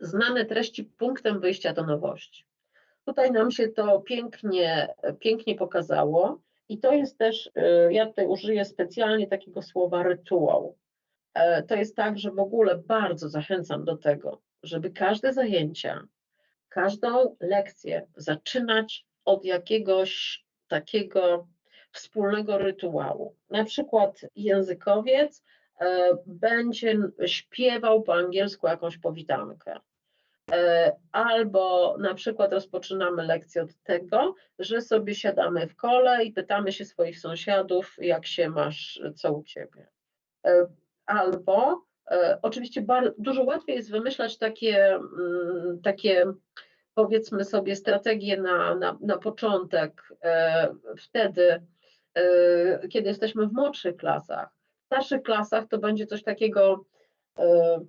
znane treści punktem wyjścia do nowości. Tutaj nam się to pięknie, pięknie pokazało i to jest też, y, ja tutaj użyję specjalnie takiego słowa rytuał. E, to jest tak, że w ogóle bardzo zachęcam do tego, żeby każde zajęcia, każdą lekcję zaczynać od jakiegoś takiego wspólnego rytuału. Na przykład językowiec e, będzie śpiewał po angielsku jakąś powitankę. E, albo na przykład rozpoczynamy lekcję od tego, że sobie siadamy w kole i pytamy się swoich sąsiadów, jak się masz, co u ciebie. E, albo oczywiście bardzo, dużo łatwiej jest wymyślać takie, mm, takie powiedzmy sobie strategie na, na, na początek, wtedy, E, kiedy jesteśmy w młodszych klasach. Starszych klasach to będzie coś takiego, e,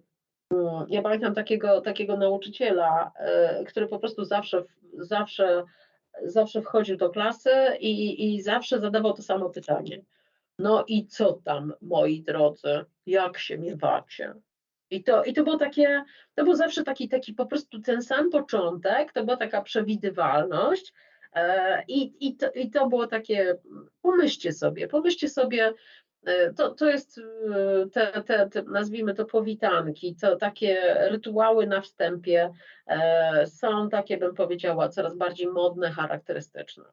mm, ja pamiętam takiego, takiego nauczyciela, e, który po prostu zawsze, zawsze, zawsze wchodził do klasy i, i zawsze zadawał to samo pytanie. No i co tam, moi drodzy, jak się miewacie? I to, I to było takie, to był zawsze taki, taki po prostu ten sam początek, to była taka przewidywalność, E, I, i, to, I to było takie, pomyślcie sobie, pomyślcie sobie, to, to jest e, te, te, te, nazwijmy to powitanki, to takie rytuały na wstępie są takie, bym powiedziała, coraz bardziej modne, charakterystyczne.